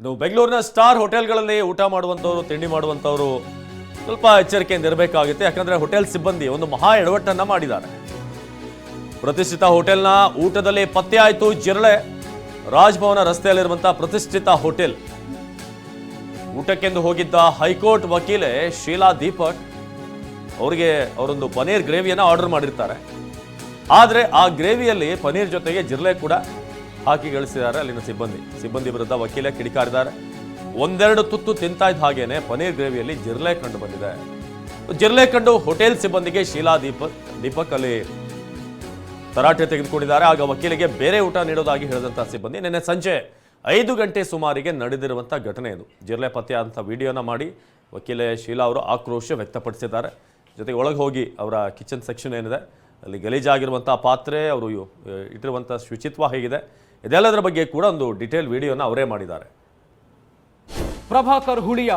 ಇನ್ನು ಬೆಂಗಳೂರಿನ ಸ್ಟಾರ್ ಹೋಟೆಲ್ಗಳಲ್ಲಿ ಊಟ ಮಾಡುವಂಥವ್ರು, ತಿಂಡಿ ಮಾಡುವಂಥವ್ರು ಸ್ವಲ್ಪ ಎಚ್ಚರಿಕೆಯಿಂದ ಇರಬೇಕಾಗುತ್ತೆ. ಯಾಕಂದರೆ ಹೋಟೆಲ್ ಸಿಬ್ಬಂದಿ ಒಂದು ಮಹಾ ಎಡವಟ್ಟನ್ನು ಮಾಡಿದ್ದಾರೆ. ಪ್ರತಿಷ್ಠಿತ ಹೋಟೆಲ್ನ ಊಟದಲ್ಲಿ ಪತ್ತೆಯಾಯಿತು ಜಿರಳೆ. ರಾಜ್ಭವನ ರಸ್ತೆಯಲ್ಲಿರುವಂಥ ಪ್ರತಿಷ್ಠಿತ ಹೋಟೆಲ್. ಊಟಕ್ಕೆಂದು ಹೋಗಿದ್ದ ಹೈಕೋರ್ಟ್ ವಕೀಲೆ ಶೀಲಾ ದೀಪಕ್ ಅವರಿಗೆ ಅವರೊಂದು ಪನೀರ್ ಗ್ರೇವಿಯನ್ನು ಆರ್ಡರ್ ಮಾಡಿರ್ತಾರೆ. ಆದರೆ ಆ ಗ್ರೇವಿಯಲ್ಲಿ ಪನೀರ್ ಜೊತೆಗೆ ಜಿರಳೆ ಕೂಡ ಹಾಕಿ ಗಳಿಸಿದ್ದಾರೆ ಅಲ್ಲಿನ ಸಿಬ್ಬಂದಿ. ಸಿಬ್ಬಂದಿ ವಿರುದ್ಧ ವಕೀಲೆ ಕಿಡಿಕಾರಿದ್ದಾರೆ. ಒಂದೆರಡು ತುತ್ತು ತಿಂತಾ ಇದ್ದ ಹಾಗೇನೆ ಪನೀರ್ ಗ್ರೇವಿಯಲ್ಲಿ ಜಿರ್ಲೆ ಕಂಡು ಬಂದಿದೆ. ಜಿರ್ಲೆ ಕಂಡು ಹೋಟೆಲ್ ಸಿಬ್ಬಂದಿಗೆ ಶೀಲಾ ದೀಪಕ್ ದೀಪಕ್ ಅಲ್ಲಿ ತರಾಟೆ ತೆಗೆದುಕೊಂಡಿದ್ದಾರೆ. ಆಗ ವಕೀಲಿಗೆ ಬೇರೆ ಊಟ ನೀಡೋದಾಗಿ ಹೇಳಿದಂತಹ ಸಿಬ್ಬಂದಿ, ನಿನ್ನೆ ಸಂಜೆ ಐದು ಗಂಟೆ ಸುಮಾರಿಗೆ ನಡೆದಿರುವಂಥ ಘಟನೆ ಇದು. ಜಿರಳೆ ಪತ್ತೆಯಾದಂಥ ವಿಡಿಯೋನ ಮಾಡಿ ವಕೀಲೆ ಶೀಲಾ ಅವರು ಆಕ್ರೋಶ ವ್ಯಕ್ತಪಡಿಸಿದ್ದಾರೆ. ಜೊತೆಗೆ ಒಳಗೆ ಹೋಗಿ ಅವರ ಕಿಚನ್ ಸೆಕ್ಷನ್ ಏನಿದೆ, ಅಲ್ಲಿ ಗಲೀಜಾಗಿರುವಂಥ ಪಾತ್ರೆ, ಅವರು ಇಟ್ಟಿರುವಂಥ ಶುಚಿತ್ವ ಹೇಗಿದೆ ಇದೆಲ್ಲದರ ಬಗ್ಗೆ ಕೂಡ ಒಂದು ಡಿಟೇಲ್ ವಿಡಿಯೋನ ಅವರೇ ಮಾಡಿದ್ದಾರೆ. ಪ್ರಭಾಕರ್ ಹುಳಿಯ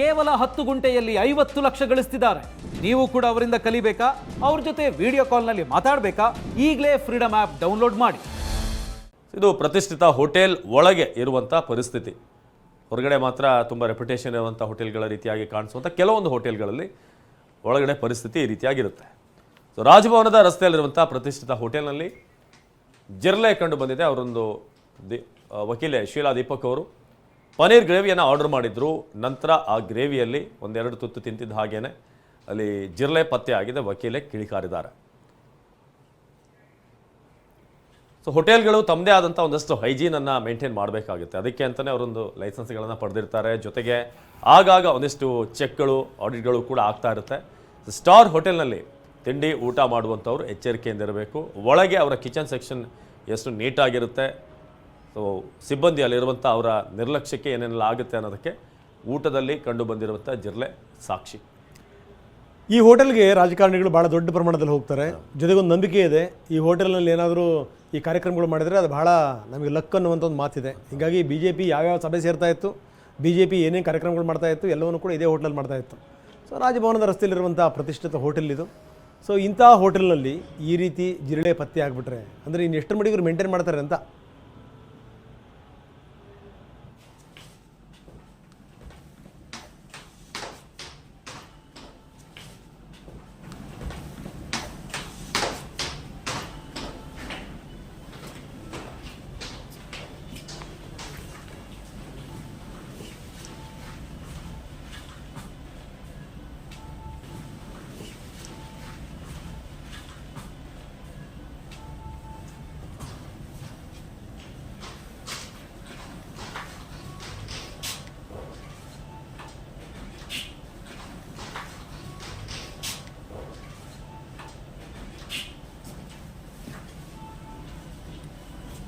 ಕೇವಲ ಹತ್ತು ಗುಂಟೆಯಲ್ಲಿ ಐವತ್ತು ಲಕ್ಷ ಗಳಿಸ್ತಿದ್ದಾರೆ. ನೀವು ಕೂಡ ಅವರಿಂದ ಕಲಿಬೇಕಾ? ಅವ್ರ ಜೊತೆ ವಿಡಿಯೋ ಕಾಲ್ನಲ್ಲಿ ಮಾತಾಡಬೇಕಾ? ಈಗಲೇ ಫ್ರೀಡಮ್ ಆ್ಯಪ್ ಡೌನ್ಲೋಡ್ ಮಾಡಿ. ಇದು ಪ್ರತಿಷ್ಠಿತ ಹೋಟೆಲ್ ಒಳಗೆ ಇರುವಂಥ ಪರಿಸ್ಥಿತಿ. ಹೊರಗಡೆ ಮಾತ್ರ ತುಂಬ ರೆಪ್ಯುಟೇಷನ್ ಇರುವಂಥ ಹೋಟೆಲ್ಗಳ ರೀತಿಯಾಗಿ ಕಾಣಿಸುವಂಥ ಕೆಲವೊಂದು ಹೋಟೆಲ್ಗಳಲ್ಲಿ ಒಳಗಡೆ ಪರಿಸ್ಥಿತಿ ಈ ರೀತಿಯಾಗಿರುತ್ತೆ. ಸೊ ರಾಜಭವನದ ರಸ್ತೆಯಲ್ಲಿರುವಂಥ ಪ್ರತಿಷ್ಠಿತ ಹೋಟೆಲ್ನಲ್ಲಿ ಜಿರ್ಲೆ ಕಂಡು ಬಂದಿದೆ. ಅವರೊಂದು ದಿ ವಕೀಲೆ ಶೀಲಾ ದೀಪಕ್ ಅವರು. ಪನೀರ್ ಗ್ರೇವಿಯನ್ನು ಆರ್ಡರ್ ಮಾಡಿದ್ರು. ನಂತರ ಆ ಗ್ರೇವಿಯಲ್ಲಿ ಒಂದೆರಡು ತುತ್ತು ತಿಂತಿದ್ದ ಹಾಗೇನೆ ಅಲ್ಲಿ ಜಿರ್ಲೆ ಪತ್ತೆ ಆಗಿದೆ. ವಕೀಲೆ ಕಿಳಿಕಾರಿದ್ದಾರೆ. ಸೊ ಹೋಟೆಲ್ಗಳು ತಮ್ಮದೇ ಆದಂಥ ಒಂದಷ್ಟು ಹೈಜೀನನ್ನು ಮೇಂಟೈನ್ ಮಾಡಬೇಕಾಗುತ್ತೆ. ಅದಕ್ಕೆ ಅಂತಲೇ ಅವರೊಂದು ಲೈಸೆನ್ಸ್ಗಳನ್ನು ಪಡೆದಿರ್ತಾರೆ. ಜೊತೆಗೆ ಆಗಾಗ ಒಂದಿಷ್ಟು ಚೆಕ್ಗಳು, ಆಡಿಟ್ಗಳು ಕೂಡ ಆಗ್ತಾ ಇರುತ್ತೆ. ಸ್ಟಾರ್ ಹೋಟೆಲ್ನಲ್ಲಿ ತಿಂಡಿ, ಊಟ ಮಾಡುವಂಥವ್ರು ಎಚ್ಚರಿಕೆಯಿಂದ ಇರಬೇಕು. ಒಳಗೆ ಅವರ ಕಿಚನ್ ಸೆಕ್ಷನ್ ಎಷ್ಟು ನೀಟಾಗಿರುತ್ತೆ, ಸೊ ಸಿಬ್ಬಂದಿ ಅಲ್ಲಿರುವಂಥ ಅವರ ನಿರ್ಲಕ್ಷ್ಯಕ್ಕೆ ಏನೇನೆಲ್ಲ ಆಗುತ್ತೆ ಅನ್ನೋದಕ್ಕೆ ಊಟದಲ್ಲಿ ಕಂಡು ಬಂದಿರುವಂಥ ಜಿರ್ಲೆ ಸಾಕ್ಷಿ. ಈ ಹೋಟೆಲ್ಗೆ ರಾಜಕಾರಣಿಗಳು ಭಾಳ ದೊಡ್ಡ ಪ್ರಮಾಣದಲ್ಲಿ ಹೋಗ್ತಾರೆ. ಜೊತೆಗೊಂದು ನಂಬಿಕೆ ಇದೆ, ಈ ಹೋಟೆಲ್ನಲ್ಲಿ ಏನಾದರೂ ಈ ಕಾರ್ಯಕ್ರಮಗಳು ಮಾಡಿದರೆ ಅದು ಭಾಳ ನಮಗೆ ಲಕ್ ಅನ್ನುವಂಥ ಒಂದು ಮಾತಿದೆ. ಹೀಗಾಗಿ ಬಿ ಜೆ ಪಿ ಯಾವ್ಯಾವ ಸಭೆ ಸೇರ್ತಾ ಇತ್ತು ಬಿ ಜೆ ಪಿ ಏನೇನು ಕಾರ್ಯಕ್ರಮಗಳು ಮಾಡ್ತಾ ಇತ್ತು, ಎಲ್ಲವನ್ನು ಕೂಡ ಇದೇ ಹೋಟೆಲ್ ಮಾಡ್ತಾ ಇತ್ತು. ಸೊ ರಾಜಭವನದ ರಸ್ತೆಯಲ್ಲಿರುವಂಥ ಪ್ರತಿಷ್ಠಿತ ಹೋಟೆಲ್ ಇದು. ಸೊ ಇಂಥ ಹೋಟೆಲ್ನಲ್ಲಿ ಈ ರೀತಿ ಜಿರಳೆ ಪತ್ತೆ ಆಗಿಬಿಟ್ರೆ, ಅಂದರೆ ಇನ್ನು ಎಷ್ಟರ ಇವ್ರು ಮೇಂಟೈನ್ ಮಾಡ್ತಾರೆ ಅಂತ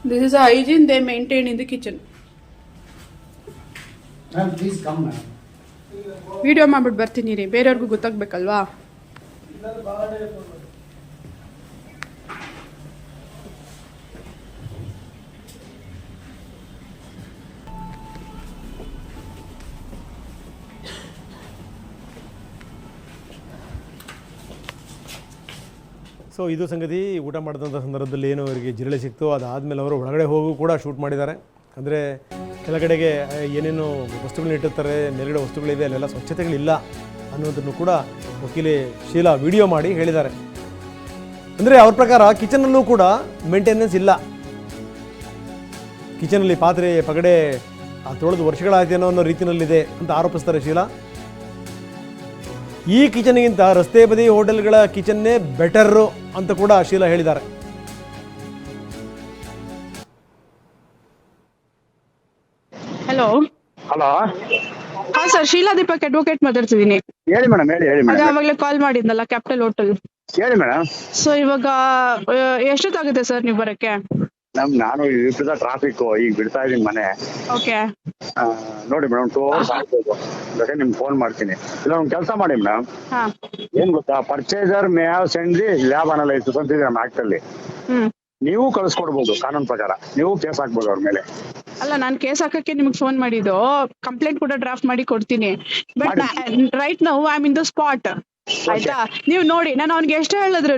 This is a hygiene they maintain in the kitchen. Ma'am, please come, ma'am. Video ಮಾಡ್ಬಿಟ್ಟು ಬರ್ತೀನಿ ರೀ ಬೇರೆಯವ್ರಿಗೂ ಗೊತ್ತಾಗ್ಬೇಕಲ್ವಾ ಸೊ ಇದು ಸಂಗತಿ ಊಟ ಮಾಡಿದಂಥ ಸಂದರ್ಭದಲ್ಲಿ ಏನು ಅವರಿಗೆ ಜಿರಳೆ ಸಿಕ್ತು ಅದಾದಮೇಲೆ ಅವರು ಒಳಗಡೆ ಹೋಗು ಕೂಡ ಶೂಟ್ ಮಾಡಿದ್ದಾರೆ. ಅಂದರೆ ಕೆಳಗಡೆಗೆ ಏನೇನು ವಸ್ತುಗಳನ್ನ ಇಟ್ಟಿರ್ತಾರೆ, ಮೇಲ್ಗಡೆ ವಸ್ತುಗಳಿವೆ, ಅಲ್ಲೆಲ್ಲ ಸ್ವಚ್ಛತೆಗಳಿಲ್ಲ ಅನ್ನೋದನ್ನು ಕೂಡ ವಕೀಲಿ ಶೀಲಾ ವಿಡಿಯೋ ಮಾಡಿ ಹೇಳಿದ್ದಾರೆ. ಅಂದರೆ ಅವ್ರ ಪ್ರಕಾರ ಕಿಚನಲ್ಲೂ ಕೂಡ ಮೇಂಟೆನೆನ್ಸ್ ಇಲ್ಲ. ಕಿಚನಲ್ಲಿ ಪಾತ್ರೆ ಪಗಡೆ ಆ ತೊಳೆದು ವರ್ಷಗಳಾಯ್ತೇನೋ ಅನ್ನೋ ರೀತಿಯಲ್ಲಿದೆ ಅಂತ ಆರೋಪಿಸ್ತಾರೆ ಶೀಲಾ. ಈ ಕಿಚನ್ಗಿಂತ ರಸ್ತೆ ಬದಿ ಹೋಟೆಲ್ಗಳ ಕಿಚನ್ನೇ ಬೆಟರ್ ಅಂತ ಕೂಡ ಶೀಲಾ ಹೇಳಿದ್ದಾರೆ. ಹಲೋ ಹಲೋ ಹಾ ಸರ್ ಶೀಲಾ ದೀಪಕ್ ಅಡ್ವೊಕೇಟ್ ಮಾತಾಡ್ತಿದ್ದೀನಿ. ಹೇಳಿ ಮೇಡಮ್ ಹೇಳಿ ಹೇಳಿ ಅದೇ ಮೇಡಮ್ ಅವಾಗಲೇ ಕಾಲ್ ಮಾಡಿದ್ನಲ್ಲ ಕ್ಯಾಪಿಟಲ್ ಹೋಟೆಲ್ ಹೇಳಿ ಮೇಡಮ್ ಸೊ ಇವಾಗ ಎಷ್ಟೊತ್ತಾಗುತ್ತೆ ಸರ್ ನೀವು ಬರಕ್ಕೆ? ನಮ್ ನಾನು ವಿಪರೀತ ಟ್ರಾಫಿಕ್ ಈಗ ಬಿಡ್ತಾ ಇದೀನಿ ಮನೆ. ಓಕೆ ಆ, ನೋಡಿ ಮೇಡಮ್ ಟೂ ಅವರ್ಸ್ ಆಗ್ಬೋದು ಬೇಕಾದ್ರೆ ನಿಮ್ಗೆ ಫೋನ್ ಮಾಡ್ತೀನಿ. ಇಲ್ಲ ಒಂದು ಕೆಲಸ ಮಾಡಿ ಮೇಡಮ್ ಹಾ. ಏನ್ ಗೊತ್ತಾ purchaser may have send the lab analysis ಅಂತ ಇದೆ ನಮ್ಮ ಆಕ್ಟ್ ಅಲ್ಲಿ. ಹ್ಮ್. ನೀವು ಕಳಿಸ್ಕೊಡ್ಬೋದು ಕಾನೂನು ಪ್ರಕಾರ. ನೀವು ಕೇಸ್ ಹಾಕ್ಬೋದು ಅವ್ರ ಮೇಲೆ. ಅಲ್ಲ ನಾನು ಕೇಸ್ ಹಾಕಕ್ಕೆ ನಿಮ್ಗೆ ಫೋನ್ ಮಾಡಿದ್ದು. ಕಂಪ್ಲೇಂಟ್ ಕೂಡ ಡ್ರಾಫ್ಟ್ ಮಾಡಿ ಕೊಡ್ತೀನಿ. But right now I in the spot ಆಯ್ತಾ? ನೀವ್ ನೋಡಿ ನಾನು ಅವ್ನಿಗೆ ಎಷ್ಟು ಹೇಳಿದ್ರು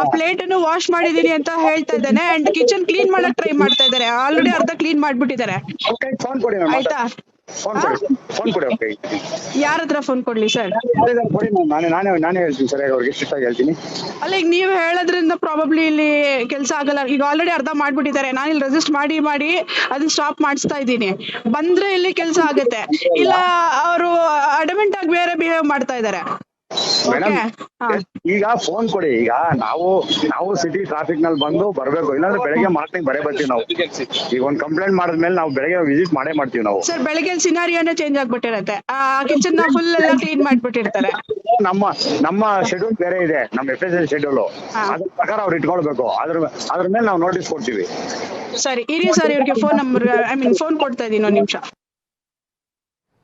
ಆ ಪ್ಲೇಟ್ ಅನ್ನು ವಾಶ್ ಮಾಡಿದೀನಿ ಅಂತ ಹೇಳ್ತಾ ಇದ್ದಾನೆ ಅಂಡ್ ಕಿಚನ್ ಕ್ಲೀನ್ ಮಾಡಕ್ ಟ್ರೈ ಮಾಡ್ತಾ ಇದಾರೆ ಆಲ್ರೆಡಿ ಅರ್ಧ ಕ್ಲೀನ್ ಮಾಡ್ಬಿಟ್ಟಿದ್ದಾರೆ. ಆಯ್ತಾ? ಯಾರ ಹತ್ರ ಫೋನ್ ಕೊಡ್ಲಿ ಸರ್ ಅಲ್ಲ ಈಗ ನೀವ್ ಹೇಳೋದ್ರಿಂದ ಪ್ರಾಬಬ್ಲಿ ಇಲ್ಲಿ ಕೆಲಸ ಆಗಲ್ಲ. ಈಗ ಆಲ್ರೆಡಿ ಅರ್ಧ ಮಾಡ್ಬಿಟ್ಟಿದ್ದಾರೆ. ನಾನು ಇಲ್ಲಿ ರೆಸಿಸ್ಟ್ ಮಾಡಿ ಮಾಡಿ ಅದನ್ನ ಸ್ಟಾಪ್ ಮಾಡಿಸ್ತಾ ಇದ್ದೀನಿ. ಬಂದ್ರೆ ಇಲ್ಲಿ ಕೆಲಸ ಆಗುತ್ತೆ. ಇಲ್ಲ ಅವರು ಅಡಮೆಂಟ್ ಆಗಿ ಬೇರೆ ಬಿಹೇವ್ ಮಾಡ್ತಾ ಇದ್ದಾರೆ. ಮೇಡಮ್ ಈಗ ಫೋನ್ ಕೊಡಿ. ಈಗ ನಾವು ನಾವು ಸಿಟಿ ಟ್ರಾಫಿಕ್ನಲ್ಲಿ ಬಂದು ಬರ್ಬೇಕು. ಇಲ್ಲಾಂದ್ರೆ ಬೆಳಗ್ಗೆ ಮಾರ್ನಿಂಗ್ ಬರೇ ಬರ್ತೀವಿ ನಾವು. ಈಗ ಒಂದ್ ಕಂಪ್ಲೇಂಟ್ ಮಾಡಿದ್ಮೇಲೆ ನಾವು ಬೆಳಗ್ಗೆ ವಿಸಿಟ್ ಮಾಡೇ ಮಾಡ್ತೀವಿ ನಾವು. ಸರ್ ಬೆಳಗ್ಗೆ ಸಿನಾರಿಯೋನೇ ಚೇಂಜ್ ಆಗ್ಬಿಟ್ಟಿರತ್ತೆ. ಆ ಕಿಚನ್ನ ಫುಲ್ ಎಲ್ಲ ಕ್ಲೀನ್ ಮಾಡ್ಬಿಟ್ಟಿರ್ತಾರೆ. ನಮ್ಮ ನಮ್ಮ ಶೆಡ್ಯೂಲ್ ಬೇರೆ ಇದೆ. ನಮ್ಮ ಎಫ್ ಎಸ್ ಎಲ್ ಶೆಡ್ಯೂಲ್. ಅದ್ರ ಪ್ರಕಾರ ಅವ್ರು ಇಟ್ಕೊಳ್ಬೇಕು. ಅದ್ರ ಅದ್ರ ಮೇಲೆ ನಾವು ನೋಟಿಸ್ ಕೊಡ್ತೀವಿ. ಸರಿ ಇರಿ ಸರ್ ಇವ್ರಿಗೆ phone number I mean phone ಕೊಡ್ತಾ ಇದೀನಿ ಒಂದು ನಿಮಿಷ.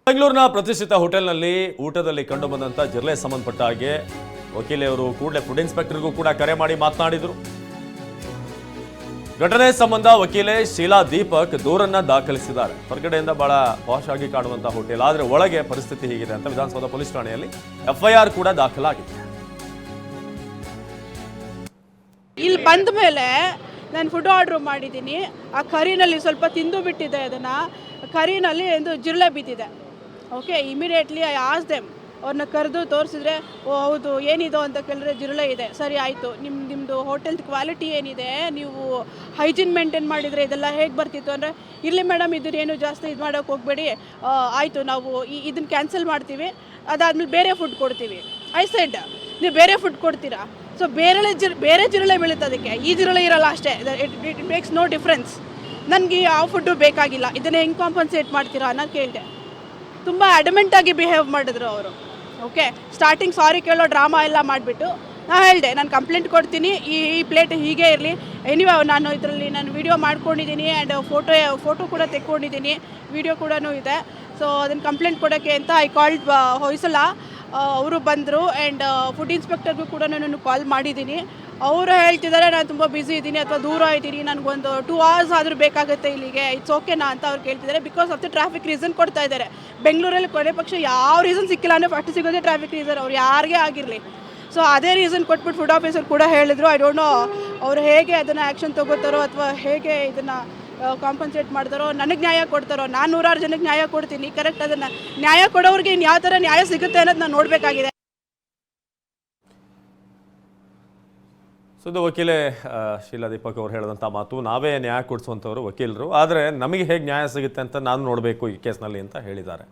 ಬೆಂಗಳೂರಿನ ಪ್ರತಿಷ್ಠಿತ ಹೋಟೆಲ್ನಲ್ಲಿ ಊಟದಲ್ಲಿ ಕಂಡುಬಂದಂಥ ಜಿರ್ಲೆ ಸಂಬಂಧಪಟ್ಟ ಹಾಗೆ ವಕೀಲೆಯವರು ಕೂಡಲೇ ಫುಡ್ ಇನ್ಸ್ಪೆಕ್ಟರ್ಗೂ ಕೂಡ ಕರೆ ಮಾಡಿ ಮಾತನಾಡಿದರು. ಘಟನೆ ಸಂಬಂಧ ವಕೀಲೆ ಶೀಲಾ ದೀಪಕ್ ದೂರನ್ನ ದಾಖಲಿಸಿದ್ದಾರೆ. ಹೊರಗಡೆಯಿಂದ ಬಹಳ ಪಾಶ್ ಆಗಿ ಕಾಣುವಂತಹ ಹೋಟೆಲ್, ಆದರೆ ಒಳಗೆ ಪರಿಸ್ಥಿತಿ ಹೀಗಿದೆ ಅಂತ ವಿಧಾನಸೌಧ ಪೊಲೀಸ್ ಠಾಣೆಯಲ್ಲಿ ಎಫ್ಐಆರ್ ಕೂಡ ದಾಖಲಾಗಿದೆ. ಇಲ್ಲಿ ಬಂದ ಮೇಲೆ ನಾನು ಫುಡ್ ಆರ್ಡರ್ ಮಾಡಿದ್ದೀನಿ. ಆ ಕರಿನಲ್ಲಿ ಸ್ವಲ್ಪ ತಿಂದು ಬಿಟ್ಟಿದೆ ಅದನ್ನು. ಕರಿನಲ್ಲಿ ಒಂದು ಜಿರಳೆ ಬಿದ್ದಿದೆ. Okay immediately I ask them ಅವ್ರನ್ನ ಕರೆದು ತೋರಿಸಿದ್ರೆ, ಓ, ಹೌದು, ಏನಿದು ಅಂತ ಕೇಳಿದ್ರೆ ಜಿರಳೆ ಇದೆ. ಸರಿ, ಆಯಿತು. ನಿಮ್ಮ ನಿಮ್ಮದು ಹೋಟೆಲ್ ಕ್ವಾಲಿಟಿ ಏನಿದೆ, ನೀವು ಹೈಜಿನ್ ಮೇಂಟೈನ್ ಮಾಡಿದರೆ ಇದೆಲ್ಲ ಹೇಗೆ ಬರ್ತಿತ್ತು ಅಂದರೆ, ಇರಲಿ ಮೇಡಮ್ ಇದನ್ನೇನು ಜಾಸ್ತಿ ಇದು ಮಾಡೋಕ್ಕೆ ಹೋಗಬೇಡಿ. ಆಯಿತು, ನಾವು ಈ ಇದನ್ನು ಕ್ಯಾನ್ಸಲ್ ಮಾಡ್ತೀವಿ. ಅದಾದ್ಮೇಲೆ ಬೇರೆ ಫುಡ್ ಕೊಡ್ತೀವಿ. ಐ ಸೆಡ್ ನೀವು ಬೇರೆ ಫುಡ್ ಕೊಡ್ತೀರಾ? ಸೊ ಬೇರೆ ಜಿರ್, ಬೇರೆ ಜಿರಳೆ ಬೀಳುತ್ತೆ ಅದಕ್ಕೆ. ಈ ಜಿರಳೆ ಇರಲ್ಲ ಅಷ್ಟೇ. It it makes no difference ನನಗೆ ಆ ಫುಡ್ಡು ಬೇಕಾಗಿಲ್ಲ. ಇದನ್ನ ಹೆಂಗೆ ಕಾಂಪನ್ಸೇಟ್ ಮಾಡ್ತೀರಾ ಅನ್ನೋದು ಕೇಳಿದೆ. ತುಂಬ ಅಡಮೆಂಟಾಗಿ ಬಿಹೇವ್ ಮಾಡಿದ್ರು ಅವರು. ಓಕೆ ಸ್ಟಾರ್ಟಿಂಗ್ ಸಾರಿ ಕೇಳೋ ಡ್ರಾಮಾ ಎಲ್ಲ ಮಾಡಿಬಿಟ್ಟು, ನಾನು ಹೇಳಿದೆ, ನಾನು ಕಂಪ್ಲೇಂಟ್ ಕೊಡ್ತೀನಿ, ಈ ಈ ಪ್ಲೇಟ್ ಹೀಗೆ ಇರಲಿ. ಎನಿವೆ ನಾನು ಇದರಲ್ಲಿ ನಾನು ವಿಡಿಯೋ ಮಾಡ್ಕೊಂಡಿದ್ದೀನಿ ಆ್ಯಂಡ್ ಫೋಟೋ ಫೋಟೋ ಕೂಡ ತೆಕ್ಕೊಂಡಿದ್ದೀನಿ ವಿಡಿಯೋ ಕೂಡ ಇದೆ. ಸೊ ಅದನ್ನು ಕಂಪ್ಲೇಂಟ್ ಕೊಡೋಕ್ಕೆ ಅಂತ ಐ ಕಾಲ್ಡ್ ಹೊಯ್ಸಲ ಅವರು ಬಂದರು ಆ್ಯಂಡ್ ಫುಡ್ ಇನ್ಸ್ಪೆಕ್ಟರ್ಗೂ ಕೂಡ ನಾನು ಕಾಲ್ ಮಾಡಿದ್ದೀನಿ ಅವರು ಹೇಳ್ತಿದ್ದಾರೆ, ನಾನು ತುಂಬ ಬ್ಯುಸಿ ಇದ್ದೀನಿ ಅಥವಾ ದೂರ ಇದ್ದೀನಿ, ನನಗೊಂದು ಟೂ ಅವರ್ಸ್ ಆದರೂ ಬೇಕಾಗುತ್ತೆ ಇಲ್ಲಿಗೆ ಇಟ್ಸ್ ಓಕೆನಾ ಅಂತ ಅವ್ರು ಕೇಳ್ತಿದ್ದಾರೆ. Because of the traffic reason ಕೊಡ್ತಾ ಇದ್ದಾರೆ. ಬೆಂಗಳೂರಲ್ಲಿ ಕೊನೆ ಪಕ್ಷ ಯಾವ ರೀಸನ್ ಸಿಕ್ಕಿಲ್ಲ ಅಂದರೆ ಫಸ್ಟ್ ಸಿಗೋದೇ ಟ್ರಾಫಿಕ್ ರೀಸನ್ ಅವ್ರು ಯಾರಿಗೆ ಆಗಿರಲಿ. ಸೊ ಅದೇ ರೀಸನ್ ಕೊಟ್ಬಿಟ್ಟು ಫುಡ್ ಆಫೀಸರ್ ಕೂಡ ಹೇಳಿದ್ರು ಐ ಡೋಂಟ್ ನೋ ಅವ್ರು ಹೇಗೆ ಅದನ್ನು ಆ್ಯಕ್ಷನ್ ತೊಗೋತಾರೋ ಅಥವಾ ಹೇಗೆ ಇದನ್ನು ಕಾಂಪನ್ಸೇಟ್ ಮಾಡ್ತಾರೋ, ನನಗೆ ನ್ಯಾಯ ಕೊಡ್ತಾರೋ, ನಾನು ನೂರಾರು ಜನಕ್ಕೆ ನ್ಯಾಯ ಕೊಡ್ತೀನಿ ಕರೆಕ್ಟ್ ಅದನ್ನು. ನ್ಯಾಯ ಕೊಡೋರಿಗೆ ಇನ್ನು ಯಾವ ಥರ ನ್ಯಾಯ ಸಿಗುತ್ತೆ ಅನ್ನೋದು ನಾನು ನೋಡಬೇಕಾಗಿದೆ. ಸೊ ಇದು ವಕೀಲೆ ಶೀಲಾ ದೀಪಕ್ ಅವರು ಹೇಳಿದಂಥ ಮಾತು. ನಾವೇ ನ್ಯಾಯ ಕೊಡಿಸುವಂಥವ್ರು ವಕೀಲರು. ಆದರೆ ನಮಗೆ ಹೇಗೆ ನ್ಯಾಯ ಸಿಗುತ್ತೆ ಅಂತ ನಾನು ನೋಡಬೇಕು ಈ ಕೇಸ್ನಲ್ಲಿ ಅಂತ ಹೇಳಿದ್ದಾರೆ.